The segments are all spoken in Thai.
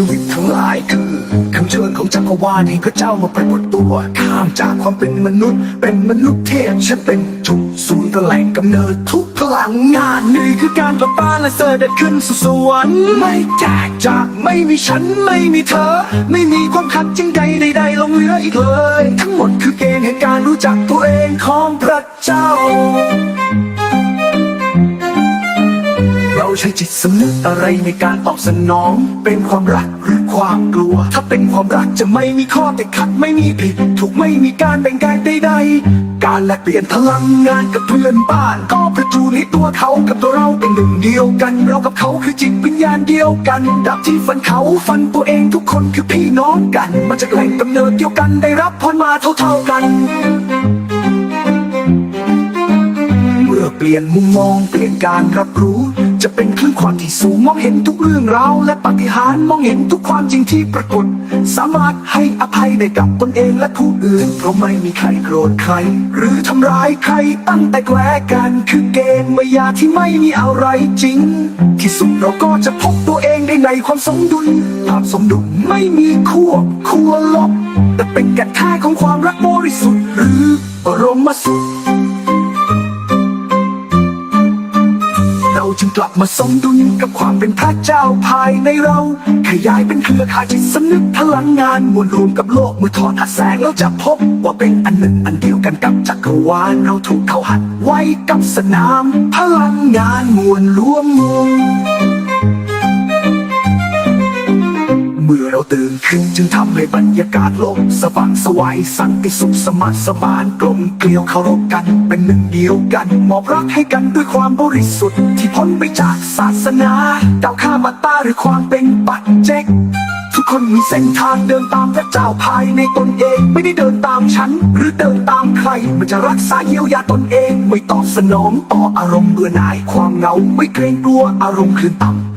ชีวิตทั้งหลายคือคำเชิญของจักรวาลให้พระเจ้ามาปรากฏตัว ข้ามจากความเป็นมนุษย์ เป็นมนุษย์เทพฉันเป็นจุดศูนย์แหล่งกำเนิดทุกพลังงานนี่คือการกลับบ้าและเสด็จขึ้นสู่สวรรค์ไม่แตกจากไม่มีฉันไม่มีเธอ ไม่มีความขัดจริงใดใดๆลงเหลืออีกเลย ทั้งหมดคือเกณฑ์แห่งการรู้จักตัวเองของพระเจ้าเรา ใช้จิตสำนึกอะไรในการตอบสนอง เป็นความรักหรือความกลัว ถ้าเป็นความรักจะไม่มีข้อติดขัดไม่มีผิด ถูกไม่มีการแบ่งกายใดๆการแลกเปลี่ยนพลังงานกับเพื่อนบ้าน ก็ประจูในตัวเขากับตัวเราเป็นหนึ่งเดียวกัน เรากับเขาคือจิตวิญญาณเดียวกัน ดับที่ฟันเขาฟันตัวเองทุกคนคือพี่น้องกัน มาจากแหล่งกำเนิดเดียวกันได้รับพรมาเท่าๆกันเมื่อเปลี่ยนมุมมองเปลี่ยนการรับรู้ จะเป็นคลื่นความที่สูงมองเห็นทุกเรื่องราวและปฏิหารมองเห็นทุกความจริงที่ปรากฏ สามารถให้อภัยได้กับตนเองและผู้อื่น เพราะไม่มีใครโกรธใคร หรือทำร้ายใครตั้งแต่แกลกันคือเกณฑ์มายาที่ไม่มีอะไรจริง ที่สุดเราก็จะพบตัวเองได้ในความสมดุลภาพสมดุลไม่มีควบควรลบแต่เป็นแก่นแท้ของความรักบริสุทธิ์หรือบรมสุข จึงกลับมาสมดุลกับความเป็นพระเจ้าภายในเรา ขยายเป็นเครือข่ายจิตสำนึกพลังงานมวลรวมกับโลกเมื่อถอดหัดแสงเราจะพบว่าเป็นอันหนึ่งอันเดียวกันกับจักรวาลเราถูกเขาหัดไว้กับสนาม พลังงานมวลรวม เมื่อเราตื่นขึ้นจึงทำให้บรรยากาศโลกสว่างสวัยสันติสุขสมัครสมานกลมเกลียวเคารพกันเป็นหนึ่งเดียวกัน มอบรักให้กันด้วยความบริสุทธิ์ที่พ้นไปจากศาสนาดาวข้ามาตาหรือความเป็นปัจเจกทุกคนมีเส้นทางเดินตามพระเจ้าภายในตนเองไม่ได้เดินตามฉัน หรือเดินตามใคร มันจะรักษาเยียวยาตนเอง ไม่ตอบสนองต่ออารมณ์เบื่อหน่ายความเหงาไม่เกรงกลัวอารมณ์คลื่นต่ำ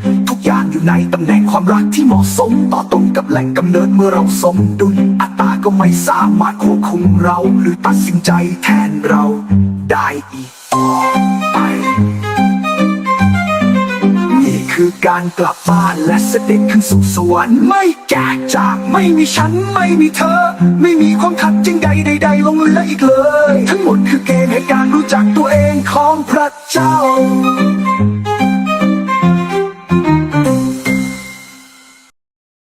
อยู่ในตำแหน่งความรักที่เหมาะสม ต่อตรงกับแหล่งกำเนิดเมื่อเราสมดุลอัตตาก็ไม่สามารถควบคุมเรา หรือตัดสินใจแทนเราได้อีกต่อไป นี่คือการกลับบ้านและเสด็จขึ้นสู่สวรรค์ไม่แจกจากไม่มีฉันไม่มีเธอ ไม่มีความขัดจริงใดใดๆลงเหลืออีกเลย ทั้งหมดคือเกณฑ์แห่งการรู้จักตัวเองของพระเจ้า